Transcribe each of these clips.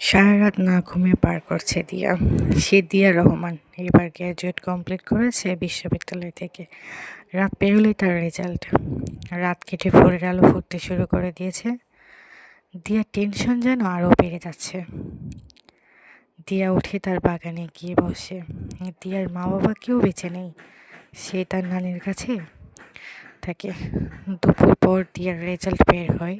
সারা রাত না ঘুমিয়ে পার করছে দিয়া। সে দিয়া রহমান এবার গ্র্যাজুয়েট কমপ্লিট করেছে বিশ্ববিদ্যালয় থেকে। রাত পেরোলেই তার রেজাল্ট। রাত কেটে ভোরের আলো ফুটতে শুরু করে দিয়েছে। দিয়ার টেনশন যেন আরও বেড়ে যাচ্ছে। দিয়া উঠে তার বাগানে গিয়ে বসে। দিয়ার মা বাবা কেউ বেঁচে নেই। সে তার নানির কাছে থাকে। দুপুর পর দিয়ার রেজাল্ট বের হয়।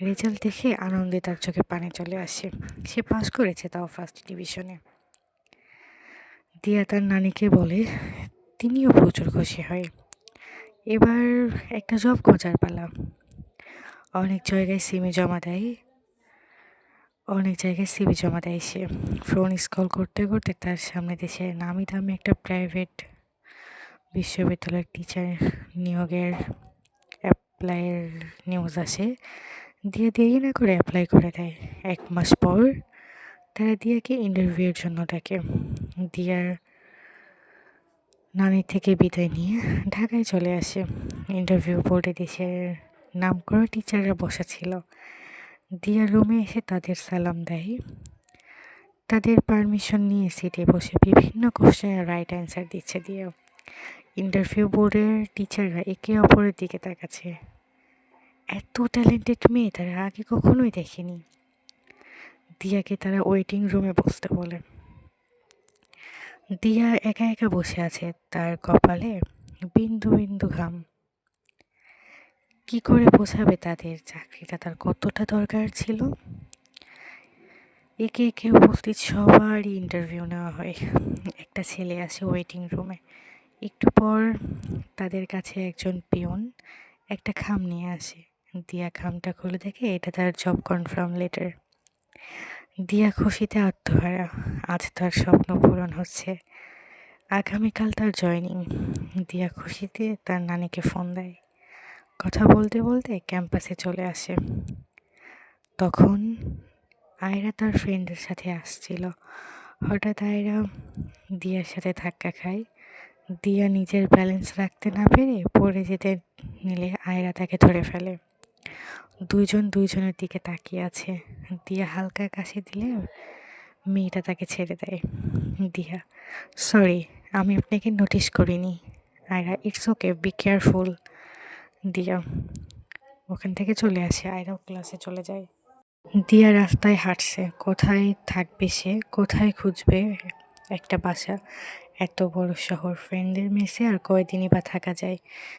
রেজাল্ট দেখে আনন্দে তার চোখে পানি চলে আসে। সে পাস করেছে তাও ফার্স্ট ডিভিশনে দিয়া তার নানিকে বলে, তিনিও প্রচুর খুশি হয়। এবার একটা জব খোঁজার পালা। অনেক জায়গায় সিমি জমা দেয়, অনেক জায়গায় সিবি জমা দেয় সে। ফোন স্কল করতে করতে তার সামনে দেশের নামি দামি একটা প্রাইভেট বিশ্ববিদ্যালয়ের টিচার নিয়োগের অ্যাপ্লাইয়ের নিউজ আসে। দিয়ে দেরি না করে অ্যাপ্লাই করে দেয়। এক মাস পর তারা দিয়াকে ইন্টারভিউয়ের জন্য ডাকে। দিয়ার নানি থেকে বিদায় নিয়ে ঢাকায় চলে আসে। ইন্টারভিউ বোর্ডে দেশের নাম করা টিচাররা বসা ছিল। দিয়া রুমে এসে তাদের সালাম দেয়। তাদের পারমিশন নিয়ে সিটে বসে বিভিন্ন কোশ্চেনের রাইট অ্যান্সার দিচ্ছে দিয়ে। ইন্টারভিউ বোর্ডের টিচাররা একে অপরের দিকে তাকাচ্ছে। এত ট্যালেন্টেড মেয়ে তারা আগে কখনোই দেখেনি। দিয়াকে তারা ওয়েটিং রুমে বসতে বলে। দিয়া একা একা বসে আছে, তার কপালে বিন্দু বিন্দু ঘাম। কি করে বোঝাবে তাদের চাকরিটা, তার কতটা দরকার ছিল? একে একে উপস্থিত সবারই ইন্টারভিউ নেওয়া হয়। একটা ছেলে আসে ওয়েটিং রুমে একটু পর তাদের কাছে একজন পিয়ন একটা খাম নিয়ে আসে। দিয়া খামটা খুলে দেখে এটা তার জব কনফার্ম লেটার দিয়া খুশিতে আত্মহারা, আজ তার স্বপ্ন পূরণ হচ্ছে। আগামীকাল তার জয়নিং দিয়া খুশিতে তার নানিকে ফোন দেয়। কথা বলতে বলতে ক্যাম্পাসে চলে আসে। তখন আয়রা তার ফ্রেন্ডের সাথে আসছিল। হঠাৎ আয়রা দিয়ার সাথে ধাক্কা খায়। দিয়া নিজের ব্যালেন্স রাখতে না পেরে পড়ে যেতে নিলে আয়রা তাকে ধরে ফেলে। দুইজন দুইজনের দিকে তাকিয়ে আছে। দিয়া হালকা কাশি দিলে মেয়েটা তাকে ছেড়ে দেয়। দিয়া, সরি, আমি আপনাকে নোটিশ করিনি। Ayra, it's okay, be careful. Diya, ওখান থেকে চলে আসে, আয়রাও ক্লাসে চলে যায়। দিয়া রাস্তায় হাঁটছে। কোথায় থাকবে সে? কোথায় খুঁজবে? একটা বাসা। এত বড় শহর ফ্রেন্ডদের মেসে আর কয়দিনই বা থাকা যায়।